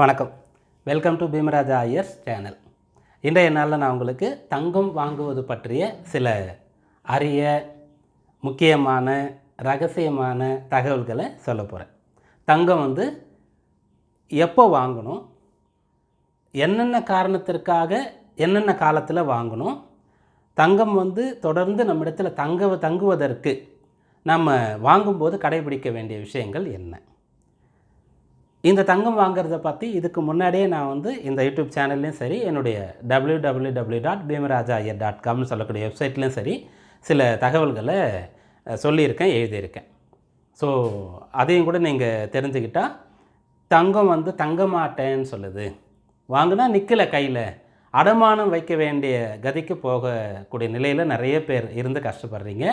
வணக்கம். Welcome to Bheemaraja Iyer's channel இன்றைய நாளில் நான் உங்களுக்கு தங்கம் வாங்குவது பற்றிய சில அரிய முக்கியமான ரகசியமான தகவல்களை சொல்ல போகிறேன் தங்கம் வந்து எப்போ வாங்கணும்? என்னென்ன காரணத்திற்காக என்னென்ன காலத்தில் வாங்கணும்? தங்கம் வந்து தொடர்ந்து நம்மிடத்தில் தங்க தங்குவதற்கு நம்ம வாங்கும்போது கடைபிடிக்க வேண்டிய விஷயங்கள் என்ன? இந்த தங்கம் வாங்குறத பற்றி இதுக்கு முன்னாடியே நான் வந்து இந்த யூடியூப் சேனல்லையும் சரி என்னுடைய W W W dot Bheemaraja Iyer dot காம்னு சொல்லக்கூடிய வெப்சைட்லேயும் சரி சில தகவல்களை சொல்லியிருக்கேன் எழுதியிருக்கேன். ஸோ அதையும் கூட நீங்கள் தெரிஞ்சுக்கிட்டால் தங்கம் வந்து தங்க மாட்டேன்னு சொல்லுது. வாங்கினா நிற்கல கையில். அடமானம் வைக்க வேண்டிய கதிக்கு போகக்கூடிய நிலையில் நிறைய பேர் இருந்து கஷ்டப்படுறீங்க.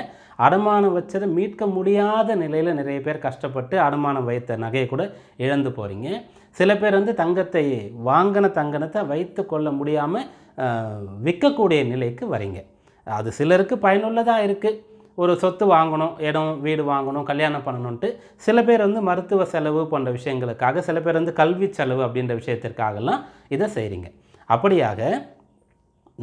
அடமானம் வச்சதை மீட்க முடியாத நிலையில் நிறைய பேர் கஷ்டப்பட்டு அடமானம் வைத்த நகையை கூட இழந்து போகிறீங்க சில பேர் வந்து தங்கத்தை வாங்கின தங்கனத்தை வைத்து கொள்ள முடியாமல் விற்கக்கூடிய நிலைக்கு வரீங்க. அது சிலருக்கு பயனுள்ளதாக இருக்குது ஒரு சொத்து வாங்கணும் இடம் வீடு வாங்கணும் கல்யாணம் பண்ணணுன்ட்டு சில பேர் வந்து மருத்துவ செலவு போன்ற விஷயங்களுக்காக சில பேர் வந்து கல்வி செலவு அப்படின்ற விஷயத்திற்காகலாம் இதை செய்கிறீங்க அப்படியாக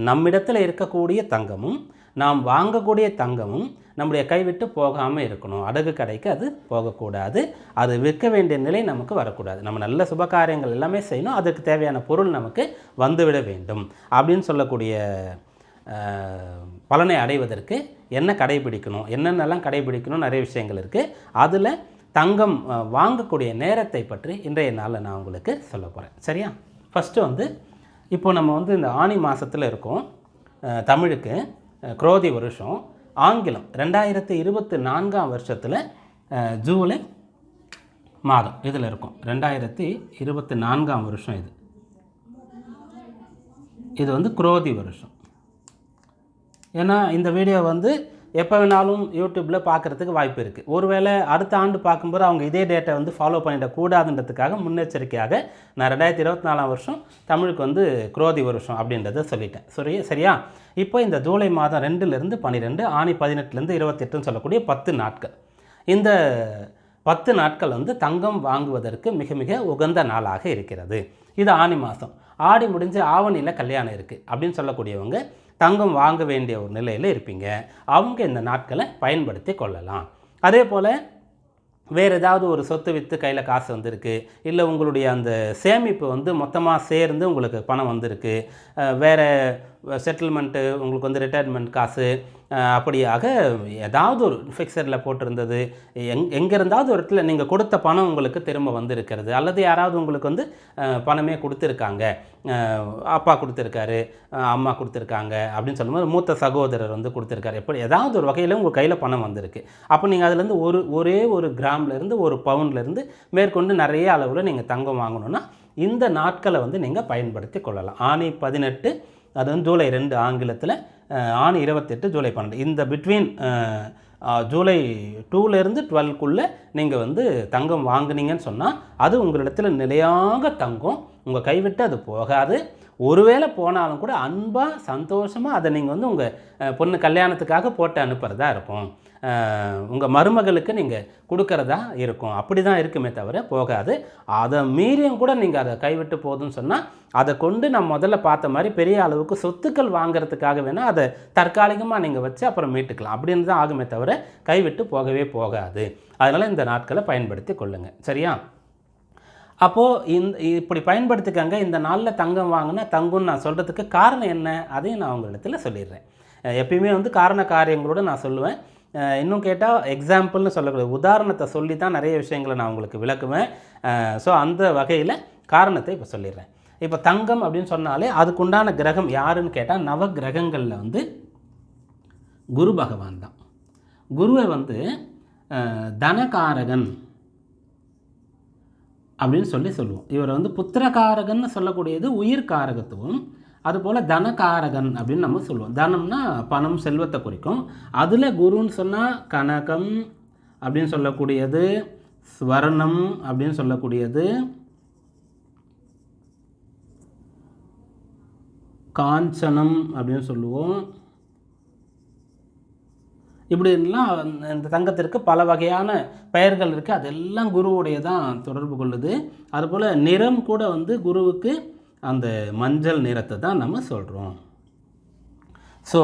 நம்மிடத்தில் இருக்கக்கூடிய தங்கமும் நாம் வாங்கக்கூடிய தங்கமும் நம்முடைய கைவிட்டு போகாமல் இருக்கணும். அடகு கடைக்கு அது போகக்கூடாது. அது விற்க வேண்டிய நிலை நமக்கு வரக்கூடாது. நம்ம நல்ல சுபகாரியங்கள் எல்லாமே செய்யணும். அதுக்கு தேவையான பொருள் நமக்கு வந்துவிட வேண்டும். அப்படின்னு சொல்லக்கூடிய பலனை அடைவதற்கு என்ன கடைபிடிக்கணும்? என்னென்னலாம் கடைபிடிக்கணும் நிறைய விஷயங்கள் இருக்குது அதில் தங்கம் வாங்கக்கூடிய நேரத்தை பற்றி இன்றைய நாளில் நான் உங்களுக்கு சொல்ல போகிறேன் சரியா? ஃபஸ்ட்டு வந்து இப்போ நம்ம வந்து இந்த ஆனி மாதத்தில் இருக்கோம். தமிழுக்கு குரோதி வருஷம் ஆங்கிலம் ரெண்டாயிரத்தி இருபத்தி நான்காம் வருஷத்தில் ஜூலை மாதம் இதில் இருக்கும். ரெண்டாயிரத்தி இருபத்தி நான்காம் வருஷம் இது. இது வந்து குரோதி வருஷம். ஏன்னா இந்த வீடியோ வந்து எப்போ வேணாலும் யூடியூப்பில் பார்க்குறதுக்கு வாய்ப்பு இருக்குது ஒருவேளை அடுத்த ஆண்டு பார்க்கும்போது அவங்க இதே டேட்டை வந்து ஃபாலோ பண்ணிடக்கூடாதுன்றதுக்காக முன்னெச்சரிக்கையாக நான் ரெண்டாயிரத்தி இருபத்தி நாலாம் வருஷம் தமிழுக்கு வந்து குரோதி வருஷம் அப்படின்றத சொல்லிட்டேன். சரி சரியா? இப்போ இந்த ஜூலை மாதம் ரெண்டுலேருந்து பன்னிரெண்டு ஆணி பதினெட்டுலேருந்து இருபத்தெட்டுன்னு சொல்லக்கூடிய பத்து நாட்கள். இந்த பத்து நாட்கள் வந்து தங்கம் வாங்குவதற்கு மிக மிக உகந்த நாளாக இருக்கிறது. இது ஆனி மாதம். ஆடி முடிஞ்சு ஆவணியில் கல்யாணம் இருக்குது அப்படின்னு சொல்லக்கூடியவங்க தங்கம் வாங்க வேண்டிய ஒரு நிலையில் இருப்பீங்க. அவங்க இந்த நாட்களை பயன்படுத்தி கொள்ளலாம். அதே போல் வேறு ஏதாவது ஒரு சொத்து விற்று கையில் காசு வந்திருக்கு. இல்லை உங்களுடைய அந்த சேமிப்பு வந்து மொத்தமாக சேர்ந்து உங்களுக்கு பணம் வந்திருக்கு. வேறு செட்டில்மெண்ட்டு உங்களுக்கு வந்து ரிட்டையர்மெண்ட் காசு அப்படியாக ஏதாவது ஒரு ஃபிக்ஸரில் போட்டிருந்தது. எங் எங்கே இருந்தாவது ஒரு இடத்துல நீங்கள் கொடுத்த பணம் உங்களுக்கு திரும்ப வந்திருக்கிறது. அல்லது யாராவது உங்களுக்கு வந்து பணமே கொடுத்துருக்காங்க. அப்பா கொடுத்துருக்காரு அம்மா கொடுத்துருக்காங்க அப்படின்னு சொல்லும்போது மூத்த சகோதரர் வந்து கொடுத்துருக்காரு. எப்படி ஏதாவது ஒரு வகையில் உங்கள் கையில் பணம் வந்திருக்கு. அப்போ நீங்கள் அதுலேருந்து ஒரு ஒரே ஒரு கிராம்லேருந்து ஒரு பவுண்ட்லேருந்து மேற்கொண்டு நிறைய அளவில் நீங்கள் தங்கம் வாங்கணுன்னா இந்த நாட்களை வந்து நீங்கள் பயன்படுத்தி கொள்ளலாம். ஆணி பதினெட்டு அது வந்து ஜூலை ரெண்டு ஆங்கிலத்தில் ஆண் ஆணி இருபத்தெட்டு ஜூலை பன்னெண்டு. இந்த பிட்வீன் ஜூலை டூலேருந்து டுவெல்க்குள்ளே நீங்கள் வந்து தங்கம் வாங்கினீங்கன்னு சொன்னால் அது உங்களிடத்தில் நிலையாக தங்கும். உங்கள் கைவிட்டு அது போகாது. ஒருவேளை போனாலும் கூட அன்பாக சந்தோஷமாக அதை நீங்கள் வந்து உங்கள் பொண்ணு கல்யாணத்துக்காக போட்டு அனுப்புகிறதா இருக்கும். உங்கள் மருமகளுக்கு நீங்கள் கொடுக்கறதா இருக்கும். அப்படி தான் இருக்குமே தவிர போகாது. அதை மீறியும் கூட நீங்கள் அதை கைவிட்டு போதும்னு சொன்னால் அதை கொண்டு நான் முதல்ல பார்த்த மாதிரி பெரிய அளவுக்கு சொத்துக்கள் வாங்கிறதுக்காக வேணால் அதை தற்காலிகமாக நீங்கள் வச்சு அப்புறம் மீட்டுக்கலாம். அப்படின்னு தான் ஆகுமே தவிர கைவிட்டு போகவே போகாது. அதனால் இந்த நாட்களை பயன்படுத்தி கொள்ளுங்கள் சரியா? அப்போது இந்த இப்படி பயன்படுத்திக்கங்க இந்த நாளில் தங்கம் வாங்கினா தங்கும்னு நான் சொல்கிறதுக்கு காரணம் என்ன? அதையும் நான் உங்களிடத்தில் சொல்லிடுறேன். எப்பயுமே வந்து காரண காரியங்களோடு நான் சொல்லுவேன். இன்னும் கேட்டால் எக்ஸாம்பிள்னு சொல்லக்கூடிய உதாரணத்தை சொல்லி தான் நிறைய விஷயங்களை நான் உங்களுக்கு விளக்குவேன். ஸோ அந்த வகையில் காரணத்தை இப்போ சொல்லிடுறேன். இப்போ தங்கம் அப்படின்னு சொன்னாலே அதுக்குண்டான கிரகம் யாருன்னு கேட்டால் நவ கிரகங்களில் வந்து குரு பகவான் தான். குருவை வந்து தனகாரகன் அப்படின்னு சொல்லி சொல்லுவோம். இவர் வந்து புத்திரகாரகன்னு சொல்லக்கூடியது உயிர் காரகத்துவம் அதுபோல் தனகாரகன் அப்படின்னு நம்ம சொல்லுவோம். தனம்னா பணம் செல்வத்தை குறிக்கும். அதில் குருன்னு சொன்னால் கனகம் அப்படின்னு சொல்லக்கூடியது ஸ்வர்ணம் அப்படின்னு சொல்லக்கூடியது காஞ்சனம் அப்படின்னு சொல்லுவோம். இப்படிலாம் இந்த தங்கத்திற்கு பல வகையான பெயர்கள் இருக்குது அதெல்லாம் குருவுடைய தான் தொடர்பு கொள்ளுது. அதுபோல் நிறம் கூட வந்து குருவுக்கு அந்த மஞ்சள் நிறத்தை தான் நம்ம சொல்கிறோம் ஸோ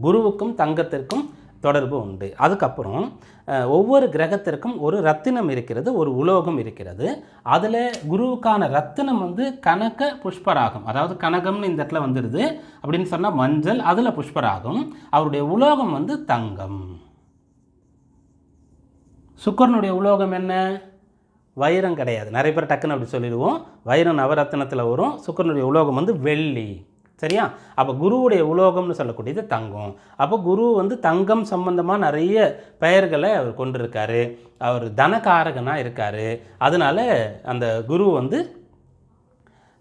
குருவுக்கும் தங்கத்திற்கும் தொடர்பு உண்டு. அதுக்கப்புறம் ஒவ்வொரு கிரகத்திற்கும் ஒரு ரத்தினம் இருக்கிறது ஒரு உலோகம் இருக்கிறது. அதில் குருவுக்கான ரத்தினம் வந்து கனக புஷ்பராகும். அதாவது கனகம்னு இந்த இடத்துல வந்துடுது. அப்படின்னு சொன்னால் மஞ்சள் அதில் புஷ்பராகும். அவருடைய உலோகம் வந்து தங்கம். சுக்கரனுடைய உலோகம் என்ன? வைரம் கிடையாது. நிறைய பேர் டக்குன்னு அப்படி சொல்லிடுவோம். வைரம் நவரத்தினத்தில் வரும். சுக்கரனுடைய உலோகம் வந்து வெள்ளி. சரியா? அப்போ குருவுடைய உலோகம்னு சொல்லக்கூடியது தங்கம். அப்போ குரு வந்து தங்கம் சம்பந்தமாக நிறைய பெயர்களை அவர் கொண்டிருக்காரு. அவர் தனகாரகனாக இருக்கார். அதனால அந்த குரு வந்து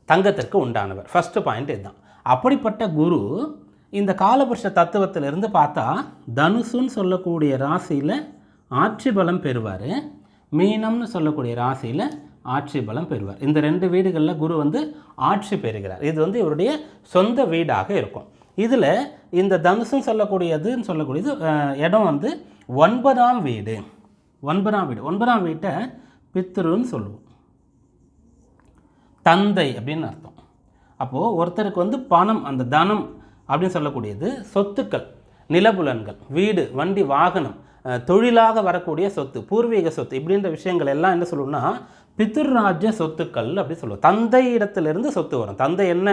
தங்கத்திற்கு உண்டானவர். ஃபஸ்ட்டு பாயிண்ட் இதுதான். அப்படிப்பட்ட குரு இந்த காலபுருஷ தத்துவத்திலிருந்து பார்த்தா தனுசுன்னு சொல்லக்கூடிய ராசியில் ஆட்சி பலம் பெறுவார். மீனம்னு சொல்லக்கூடிய ராசியில் ஆட்சி பலம் பெறுவார். இந்த ரெண்டு வீடுகளில் குரு வந்து ஆட்சி பெறுகிறார். இது வந்து இவருடைய சொந்த வீடாக இருக்கும். இதில் இந்த தனுசுன்னு சொல்லக்கூடியதுன்னு சொல்லக்கூடியது இடம் வந்து ஒன்பதாம் வீடு. ஒன்பதாம் வீடு. ஒன்பதாம் வீட்டை பித்ருன்னு சொல்லுவோம். தந்தை அப்படின்னு அர்த்தம். அப்போது ஒருத்தருக்கு வந்து பணம் அந்த தனம் அப்படின்னு சொல்லக்கூடியது சொத்துக்கள் நிலபுலன்கள் வீடு வண்டி வாகனம் தொழிலாக வரக்கூடிய சொத்து பூர்வீக சொத்து இப்படின்ற விஷயங்கள் எல்லாம் என்ன சொல்லணும்னா பித்ருராஜ்ய சொத்துக்கள் அப்படி சொல்லுவோம். தந்தை இடத்துலேருந்து சொத்து வரும். தந்தை என்ன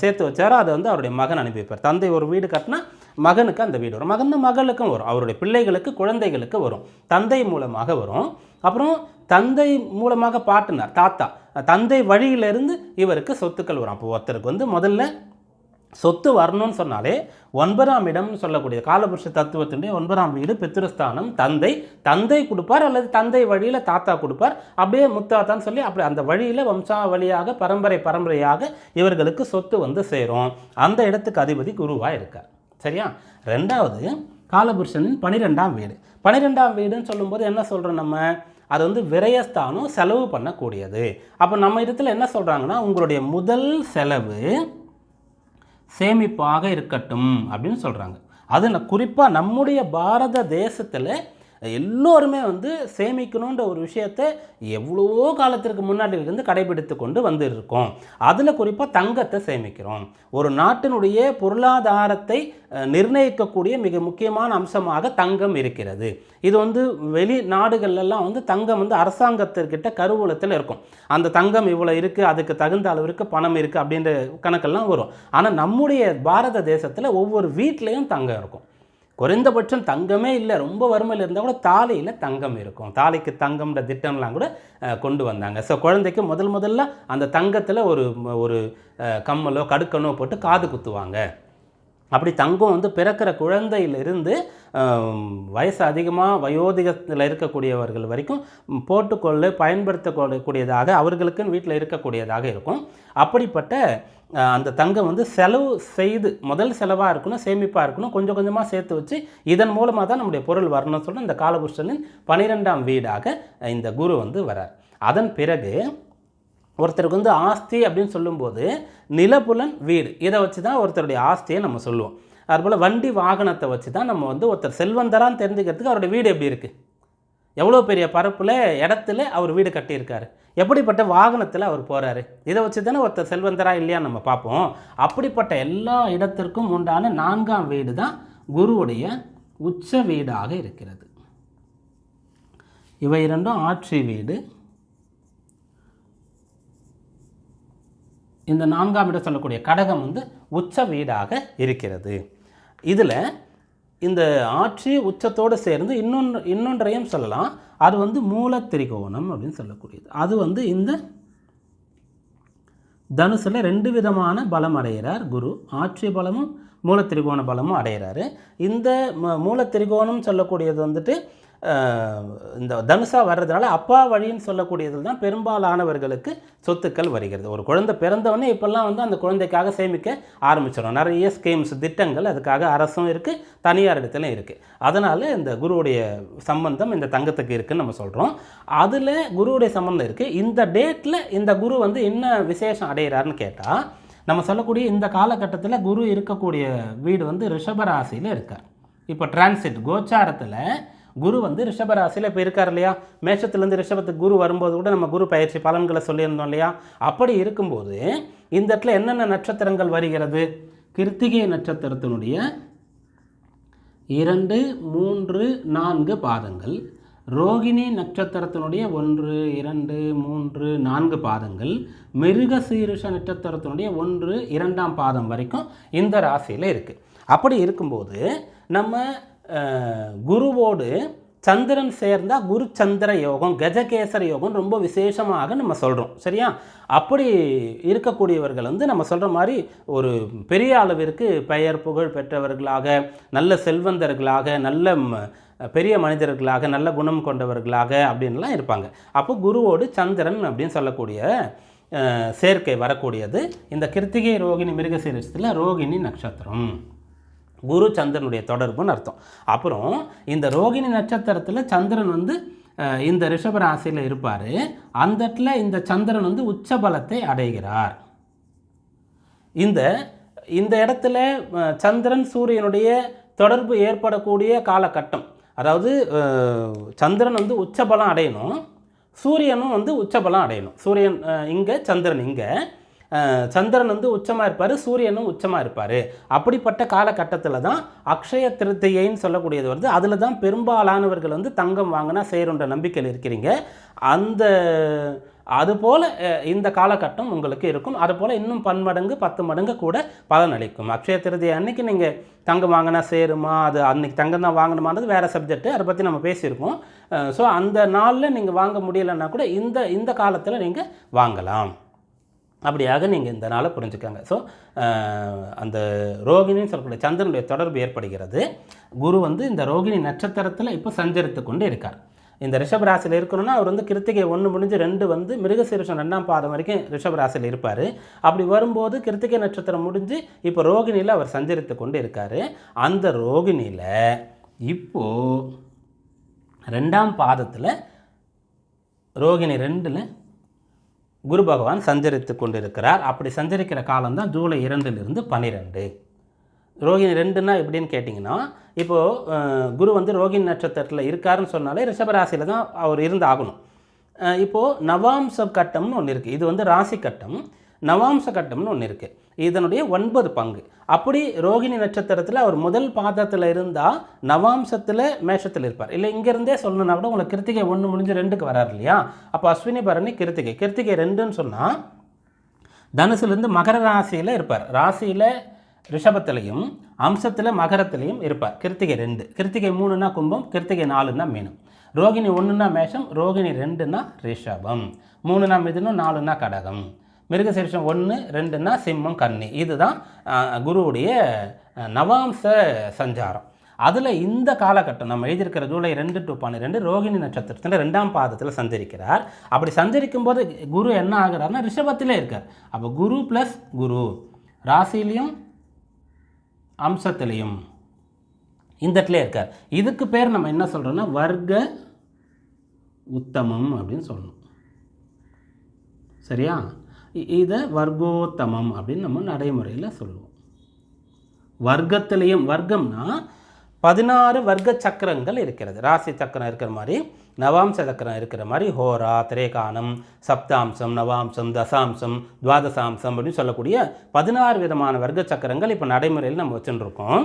சேர்த்து வச்சாரோ அதை வந்து அவருடைய மகன் அனுப்பி வைப்பார் தந்தை ஒரு வீடு கட்டினா மகனுக்கு அந்த வீடு வரும். மகன் மகளுக்கும் வரும். அவருடைய பிள்ளைகளுக்கு குழந்தைகளுக்கு வரும். தந்தை மூலமாக வரும். அப்புறம் தந்தை மூலமாக பாட்டினார் தாத்தா. தந்தை வழியிலிருந்து இவருக்கு சொத்துக்கள் வரும். அப்போ ஒருத்தருக்கு வந்து முதல்ல சொத்து வரணும்னு சொன்னாலே ஒன்பதாம் இடம்னு சொல்லக்கூடிய காலபுருஷ தத்துவத்தினுடைய ஒன்பதாம் வீடு பித்ருஸ்தானம் தந்தை. தந்தை கொடுப்பார் அல்லது தந்தை வழியில் தாத்தா கொடுப்பார். அப்படியே முத்தாத்தான்னு சொல்லி அப்படி அந்த வழியில் வம்சா வழியாக பரம்பரை பரம்பரையாக இவர்களுக்கு சொத்து வந்து சேரும். அந்த இடத்துக்கு அதிபதி குருவாக இருக்கார். சரியா? ரெண்டாவது காலபுருஷனின் பனிரெண்டாம் வீடு. பனிரெண்டாம் வீடுன்னு சொல்லும்போது என்ன சொல்கிறோம் நம்ம? அது வந்து விரயஸ்தானம் செலவு பண்ணக்கூடியது. அப்போ நம்ம இடத்துல என்ன சொல்கிறாங்கன்னா உங்களுடைய முதல் செலவு சேமிப்பாக இருக்கட்டும் அப்படின்னு சொல்கிறாங்க அது குறிப்பாக நம்முடைய பாரத தேசத்தில் எல்லோருமே வந்து சேமிக்கணுன்ற ஒரு விஷயத்தை எவ்வளவோ காலத்திற்கு முன்னாடி இருந்து கடைபிடித்து கொண்டு வந்து இருக்கோம் அதில் குறிப்பாக தங்கத்தை சேமிக்கிறோம். ஒரு நாட்டினுடைய பொருளாதாரத்தை நிர்ணயிக்கக்கூடிய மிக முக்கியமான அம்சமாக தங்கம் இருக்கிறது. இது வந்து வெளி நாடுகள்லாம் வந்து தங்கம் வந்து அரசாங்கத்திற்கிட்ட கருவூலத்தில் இருக்கும். அந்த தங்கம் இவ்வளோ இருக்குது அதுக்கு தகுந்த அளவிற்கு பணம் இருக்குது அப்படின்ற கணக்கெல்லாம் வரும். ஆனால் நம்முடைய பாரத தேசத்தில் ஒவ்வொரு வீட்லேயும் தங்கம் இருக்கும். குறைந்தபட்சம் தங்கமே இல்லை ரொம்ப வறுமையில் இருந்தால் கூட தாலையில் தங்கம் இருக்கும். தாலைக்கு தங்கம்ன்ற திட்டம்லாம் கூட கொண்டு வந்தாங்க. ஸோ குழந்தைக்கு முதல் முதல்ல அந்த தங்கத்தில் ஒரு ஒரு கம்மலோ கடுக்கனோ போட்டு காது குத்துவாங்க. அப்படி தங்கம் வந்து பிறக்கிற குழந்தையிலிருந்து வயசு அதிகமாக வயோதிகத்தில் இருக்கக்கூடியவர்கள் வரைக்கும் போட்டுக்கொள்ள பயன்படுத்தக்கூடியதாக அவர்களுக்குன்னு வீட்டில் இருக்கக்கூடியதாக இருக்கும். அப்படிப்பட்ட அந்த தங்கம் வந்து செலவு செய்து முதல் செலவாக இருக்கணும் சேமிப்பாக இருக்கணும் கொஞ்சம் கொஞ்சமாக சேர்த்து வச்சு இதன் மூலமாக தான் நம்முடைய பொருள் வரணும்னு சொல்லி இந்த காலபுருஷனின் பனிரெண்டாம் வீடாக இந்த குரு வந்து வரார் அதன் பிறகு ஒருத்தருக்கு வந்து ஆஸ்தி அப்படின்னு சொல்லும்போது நிலப்புலன் வீடு. இதை வச்சு தான் ஒருத்தருடைய ஆஸ்தியை நம்ம சொல்லுவோம். அதுபோல் வண்டி வாகனத்தை வச்சு தான் நம்ம வந்து ஒருத்தர் செல்வந்தரான்னு தெரிஞ்சுக்கிறதுக்கு அவருடைய வீடு எப்படி இருக்குது எவ்வளோ பெரிய பரப்பில் இடத்துல அவர் வீடு கட்டியிருக்காரு? எப்படிப்பட்ட வாகனத்தில் அவர் போகிறாரு இதை வச்சு தானே ஒருத்தர் செல்வந்தரா இல்லையா நம்ம பார்ப்போம். அப்படிப்பட்ட எல்லா இடத்திற்கும் உண்டான நான்காம் வீடு தான் குருவுடைய உச்ச வீடாக இருக்கிறது. இவை இரண்டும் ஆட்சி வீடு. இந்த நான்காம் இடம் சொல்லக்கூடிய கடகம் வந்து உச்ச வீடாக இருக்கிறது. இதில் இந்த ஆட்சி உச்சத்தோடு சேர்ந்து இன்னொன்று இன்னொன்றையும் சொல்லலாம். அது வந்து மூலத்திரிகோணம் அப்படின்னு சொல்லக்கூடியது. அது வந்து இந்த தனுசில் ரெண்டு விதமான பலம் அடைகிறார் குரு. ஆட்சி பலமும் மூலத்திரிகோண பலமும் அடைகிறாரு. இந்த ம- மூலத்திரிகோணம் சொல்லக்கூடியது வந்துட்டு இந்த தனுசா வர்றதுனால அப்பா வழின்னு சொல்லக்கூடியது தான் பெரும்பாலானவர்களுக்கு சொத்துக்கள் வருகிறது. ஒரு குழந்தை பிறந்தவொடனே இப்போல்லாம் வந்து அந்த குழந்தைக்காக சேமிக்க ஆரம்பிச்சிடும் நிறைய ஸ்கீம்ஸ் திட்டங்கள் அதுக்காக அரசும் இருக்குது தனியார் இடத்துலையும் இருக்குது அதனால் இந்த குருவுடைய சம்பந்தம் இந்த தங்கத்துக்கு இருக்குன்னு நம்ம சொல்கிறோம் அதில் குருவுடைய சம்பந்தம் இருக்குது இந்த டேட்டில் இந்த குரு வந்து என்ன விசேஷம் அடைகிறாருன்னு கேட்டால் நம்ம சொல்லக்கூடிய இந்த காலகட்டத்தில் குரு இருக்கக்கூடிய வீடு வந்து ரிஷபராசியில் இருக்கார். இப்போ டிரான்சிட் கோச்சாரத்தில் குரு வந்து ரிஷபராசியில் இப்போ இருக்கார் இல்லையா? மேஷத்துலேருந்து ரிஷபத்துக்கு குரு வரும்போது கூட நம்ம குரு பயிற்சி பலன்களை சொல்லியிருந்தோம் இல்லையா? அப்படி இருக்கும்போது இந்த இடத்துல என்னென்ன நட்சத்திரங்கள் வருகிறது? கிருத்திகை நட்சத்திரத்தினுடைய இரண்டு மூன்று நான்கு பாதங்கள். ரோகிணி நட்சத்திரத்தினுடைய ஒன்று இரண்டு மூன்று நான்கு பாதங்கள். மிருக சீருஷ நட்சத்திரத்தினுடைய ஒன்று இரண்டாம் பாதம் வரைக்கும் இந்த ராசியில் இருக்குது அப்படி இருக்கும்போது நம்ம குருவோடு சந்திரன் சேர்ந்தால் குரு சந்திர யோகம் கஜகேசர யோகம் ரொம்ப விசேஷமாக நம்ம சொல்கிறோம் சரியா? அப்படி இருக்கக்கூடியவர்கள் வந்து நம்ம சொல்கிற மாதிரி ஒரு பெரிய அளவிற்கு பெயர் புகழ் பெற்றவர்களாக நல்ல செல்வந்தர்களாக நல்ல ம- பெரிய மனிதர்களாக நல்ல குணம் கொண்டவர்களாக அப்படின்லாம் இருப்பாங்க. அப்போ குருவோடு சந்திரன் அப்படின்னு சொல்லக்கூடிய சேர்க்கை வரக்கூடியது இந்த கிருத்திகை ரோகிணி மிருகசீரிஷத்தில் ரோகிணி நட்சத்திரம். குரு சந்திரனுடைய தொடர்புன்னு அர்த்தம். அப்புறம் இந்த ரோகிணி நட்சத்திரத்தில் சந்திரன் வந்து இந்த ரிஷப ராசியில் இருப்பார். அந்த இடத்துல இந்த சந்திரன் வந்து உச்ச பலத்தை அடைகிறார். இந்த இந்த இடத்துல சந்திரன் சூரியனுடைய தொடர்பு ஏற்படக்கூடிய காலகட்டம். அதாவது சந்திரன் வந்து உச்சபலம் அடையணும் சூரியனும் வந்து உச்சபலம் அடையணும். சூரியன் இங்கே சந்திரன் இங்கே. சந்திரன் வந்து உச்சமாக இருப்பார் சூரியனும் உச்சமாக இருப்பார். அப்படிப்பட்ட காலகட்டத்தில் தான் அக்ஷய திருத்தையைன்னு சொல்லக்கூடியது வருது. அதில் தான் பெரும்பாலானவர்கள் வந்து தங்கம் வாங்கினா சேருன்ற நம்பிக்கையில் இருக்கிறீங்க. அந்த அதுபோல் இந்த காலகட்டம் உங்களுக்கு இருக்கும். அதுபோல் இன்னும் பன்மடங்கு பத்து மடங்கு கூட பலனளிக்கும் அக்ஷய திருதி அன்னைக்கு நீங்கள் தங்கம் வாங்கினா சேருமா? அது அன்னைக்கு தங்கம் தான் வாங்கணுமானது வேறு சப்ஜெக்ட்டு அதை பற்றி நம்ம பேசியிருக்கோம். ஸோ அந்த நாளில் நீங்கள் வாங்க முடியலைன்னா கூட இந்த இந்த காலத்தில் நீங்கள் வாங்கலாம். அப்படியாக நீங்கள் இந்த நாளை புரிஞ்சுக்கங்க. ஸோ அந்த ரோகிணின்னு சொல்லக்கூடிய சந்திரனுடைய தொடர்பு ஏற்படுகிறது. குரு வந்து இந்த ரோகிணி நட்சத்திரத்தில் இப்போ சஞ்சரித்து கொண்டு இருக்கார். இந்த ரிஷபராசியில் இருக்கணும்னா அவர் வந்து கிருத்திகை ஒன்று முடிஞ்சு ரெண்டு வந்து மிருகசீரிஷம் ரெண்டாம் பாதம் வரைக்கும் ரிஷபராசியில் இருப்பார். அப்படி வரும்போது கிருத்திகை நட்சத்திரம் முடிஞ்சு இப்போ ரோகிணியில் அவர் சஞ்சரித்து கொண்டு இருக்கார். அந்த ரோகிணியில் இப்போது ரெண்டாம் பாதத்தில் ரோகிணி ரெண்டில் குரு பகவான் சஞ்சரித்து கொண்டிருக்கிறார். அப்படி சஞ்சரிக்கிற காலம்தான் ஜூலை இரண்டிலிருந்து பன்னிரெண்டு ரோகிணி ரெண்டுன்னா எப்படின்னு கேட்டிங்கன்னா இப்போது குரு வந்து ரோகிணி நட்சத்திரத்தில் இருக்காருன்னு சொன்னாலே ரிஷபராசியில் தான் அவர் இருந்து ஆகணும் இப்போது நவாம்ச கட்டம்னு ஒன்று இருக்குது இது வந்து ராசி கட்டம். நவாம்ச கட்டம்னு ஒன்று இருக்குது இதனுடைய ஒன்பது பங்கு. அப்படி ரோகிணி நட்சத்திரத்தில் அவர் முதல் பாதத்தில் இருந்தால் நவாம்சத்தில் மேஷத்தில் இருப்பார். இல்லை இங்கேருந்தே சொல்லணும்னா கூட உங்களுக்கு கிருத்திகை ஒன்று முடிஞ்சு ரெண்டுக்கு வரார் இல்லையா? அப்போ அஸ்வினி பரணி கிருத்திகை. கிருத்திகை ரெண்டுன்னு சொன்னால் தனுசுலேருந்து மகர ராசியில் இருப்பார். ராசியில் ரிஷபத்திலையும் அம்சத்தில் மகரத்திலையும் இருப்பார். கிருத்திகை ரெண்டு. கிருத்திகை மூணுனா கும்பம் கிருத்திகை நாலுன்னா மீனம். ரோகிணி ஒன்றுனா மேஷம் ரோகிணி ரெண்டுன்னா ரிஷபம். மூணுனா மிதுனம் நாலுன்னா கடகம். மிருகசீரிஷம் ஒன்று ரெண்டுன்னா சிம்மம் கன்னி. இதுதான் குருவுடைய நவாம்ச சஞ்சாரம். அதில் இந்த காலகட்டம் நம்ம எழுதியிருக்கிற ஜூலை ரெண்டு டு பன்னிரெண்டு ரோகிணி நட்சத்திரத்தில் ரெண்டாம் பாதத்தில் சஞ்சரிக்கிறார். அப்படி சஞ்சரிக்கும் போது குரு என்ன ஆகுறாருன்னா ரிஷபத்திலே இருக்கார். அப்போ குரு ப்ளஸ் குரு ராசிலையும் அம்சத்திலையும் இந்த இடத்துல இருக்கார். இதுக்கு பேர் நம்ம என்ன சொல்கிறோன்னா வர்க்க உத்தமம் அப்படின்னு சொல்லணும் சரியா? இதை வர்க்கோத்தமம் அப்படின்னு நம்ம நடைமுறையில் சொல்லுவோம். வர்க்கத்திலையும் வர்க்கம்னா பதினாறு வர்க்க சக்கரங்கள் இருக்கிறது. ராசி சக்கரம் இருக்கிற மாதிரி நவாம்ச சக்கரம் இருக்கிற மாதிரி ஹோரா திரேகானம் சப்தாம்சம் நவாம்சம் தசாம்சம் துவாதசாம்சம் அப்படின்னு சொல்லக்கூடிய பதினாறு விதமான வர்க்க சக்கரங்கள் இப்போ நடைமுறையில் நம்ம வச்சுட்டு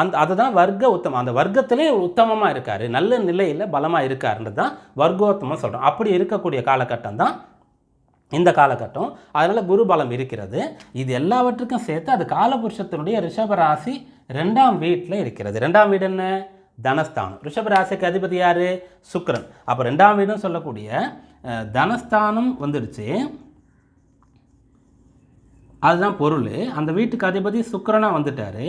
அந்த அதுதான் வர்க்க உத்தமம் அந்த வர்க்கத்திலே உத்தமமாக இருக்கார். நல்ல நிலையில் பலமாக இருக்காருன்றது தான் வர்க்கோத்தமம் சொல்கிறோம் அப்படி இருக்கக்கூடிய காலகட்டம் தான் இந்த காலகட்டம். அதனால் குரு பலம் இருக்கிறது. இது எல்லாவற்றுக்கும் சேர்த்து அது காலபுருஷத்தினுடைய ரிஷபராசி ரெண்டாம் வீட்டில் இருக்கிறது. ரெண்டாம் வீடு என்ன? தனஸ்தானம். ரிஷபராசிக்கு அதிபதி யார்? சுக்கிரன். அப்போ ரெண்டாம் வீடுன்னு சொல்லக்கூடிய தனஸ்தானம் வந்துடுச்சு. அதுதான் பொருள். அந்த வீட்டுக்கு அதிபதி சுக்கரனாக வந்துட்டார்.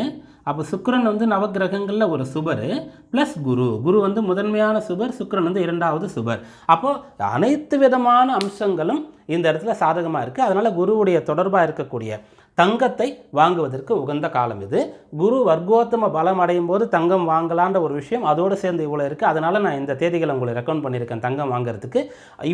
அப்போ சுக்கரன் வந்து நவக்கிரகங்களில் ஒரு சுபர் ப்ளஸ் குரு. குரு வந்து முதன்மையான சுபர் சுக்கரன் வந்து இரண்டாவது சுபர். அப்போது அனைத்து விதமான அம்சங்களும் இந்த இடத்துல சாதகமாக இருக்குது அதனால் குருவுடைய தொடர்பாக இருக்கக்கூடிய தங்கத்தை வாங்குவதற்கு உகந்த காலம் இது. குரு வர்க்கோத்தம பலம் அடையும் போது தங்கம் வாங்கலான்ற ஒரு விஷயம் அதோடு சேர்ந்து இவ்வளோ இருக்குது அதனால் நான் இந்த தேதிகளை உங்களை ரெக்கமெண்ட் பண்ணியிருக்கேன் தங்கம் வாங்குறதுக்கு.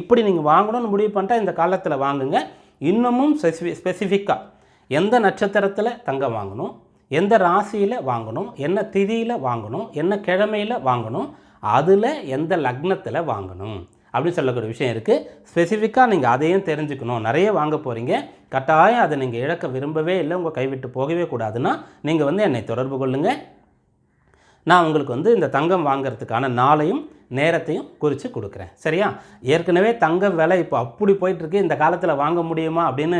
இப்படி நீங்கள் வாங்கணும்னு முடிவு பண்ணிட்டால் இந்த காலத்தில் வாங்குங்க. இன்னமும் ஸ்பெசிஃபி ஸ்பெசிஃபிக்காக எந்த நட்சத்திரத்தில் தங்கம் வாங்கணும் எந்த ராசியில் வாங்கணும் என்ன திதியில் வாங்கணும் என்ன கிழமையில் வாங்கணும் அதில் எந்த லக்னத்தில் வாங்கணும் அப்படின்னு சொல்லக்கூடிய விஷயம் இருக்குது ஸ்பெசிஃபிக்காக நீங்கள் அதையும் தெரிஞ்சுக்கணும். நிறைய வாங்க போகிறீங்க கட்டாயம் அதை நீங்கள் இழக்க விரும்பவே இல்லை. உங்கள் கைவிட்டு போகவே கூடாதுன்னா நீங்கள் வந்து என்னை தொடர்பு கொள்ளுங்கள் நான் உங்களுக்கு வந்து இந்த தங்கம் வாங்குறதுக்கான நாளையும் நேரத்தையும் குறித்து கொடுக்குறேன். சரியா? ஏற்கனவே தங்க விலை இப்போ அப்படி போயிட்டுருக்கு. இந்த காலத்தில் வாங்க முடியுமா அப்படின்னு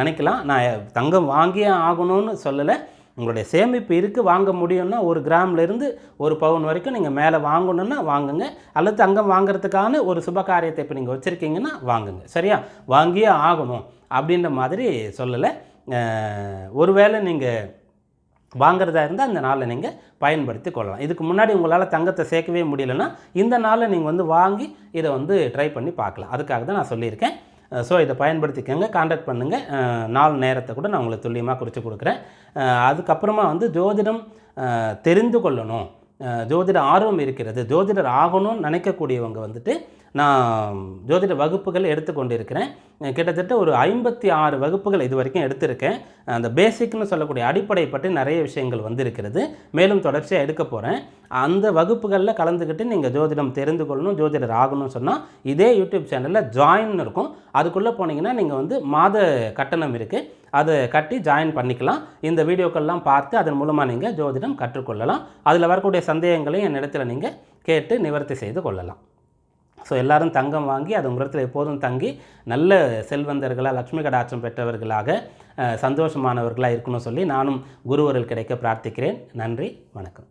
நினைக்கலாம். நான் தங்கம் வாங்கியே ஆகணும்னு சொல்லலை. உங்களுடைய சேமிப்பு இருக்குது வாங்க முடியும்னா ஒரு கிராம்லேருந்து ஒரு பவுன் வரைக்கும் நீங்கள் மேலே வாங்கணுன்னா வாங்குங்க. அல்லது தங்கம் வாங்குறதுக்கான ஒரு சுப காரியத்தை இப்போ நீங்கள் வச்சுருக்கீங்கன்னா வாங்குங்க. சரியா? வாங்கியே ஆகணும் அப்படின்ற மாதிரி சொல்லலை. ஒருவேளை நீங்கள் வாங்குறதா இருந்தால் அந்த நாளை நீங்கள் பயன்படுத்தி கொள்ளலாம். இதுக்கு முன்னாடி உங்களால் தங்கத்தை சேர்க்கவே முடியலன்னா இந்த நாளில் நீங்கள் வந்து வாங்கி இதை வந்து ட்ரை பண்ணி பார்க்கலாம். அதுக்காக தான் நான் சொல்லியிருக்கேன். ஸோ இதை பயன்படுத்திக்கோங்க காண்டாக்ட் பண்ணுங்கள் நாலு நேரத்தை கூட நான் உங்களுக்கு துல்லியமாக குறித்து கொடுக்குறேன். அதுக்கப்புறமா வந்து ஜோதிடம் தெரிந்து கொள்ளணும். ஜோதிட ஆர்வம் இருக்கிறது. ஜோதிடர் ஆகணும்னு நினைக்கக்கூடியவங்க வந்துட்டு நான் ஜோதிட வகுப்புகள் எடுத்துக்கொண்டிருக்கிறேன். கிட்டத்தட்ட ஒரு ஐம்பத்தி ஆறு வகுப்புகள் இது வரைக்கும் எடுத்திருக்கேன். அந்த பேசிக்னு சொல்லக்கூடிய அடிப்படை பற்றி நிறைய விஷயங்கள் வந்திருக்கிறது. மேலும் தொடர்ச்சியாக எடுக்க போகிறேன் அந்த வகுப்புகளில் கலந்துக்கிட்டு நீங்கள் ஜோதிடம் தெரிந்து கொள்ளணும் ஜோதிடர் ஆகணும்னு சொன்னால் இதே யூடியூப் சேனலில் ஜாயின் இருக்கும். அதுக்குள்ளே போனீங்கன்னா நீங்கள் வந்து மாத கட்டணம் இருக்குது அதை கட்டி ஜாயின் பண்ணிக்கலாம். இந்த வீடியோக்கள்லாம் பார்த்து அதன் மூலமாக நீங்கள் ஜோதிடம் கற்றுக்கொள்ளலாம். அதில் வரக்கூடிய சந்தேகங்களையும் என்னிடத்தில் நீங்கள் கேட்டு நிவர்த்தி செய்து கொள்ளலாம். ஸோ எல்லாரும் தங்கம் வாங்கி அது உங்களிடத்தில் எப்போதும் தங்கி நல்ல செல்வந்தர்களாக லக்ஷ்மி கடாட்சம் பெற்றவர்களாக சந்தோஷமானவர்களாக இருக்கணும்னு சொல்லி நானும் குருவர்கள் கிடைக்க பிரார்த்திக்கிறேன். நன்றி வணக்கம்.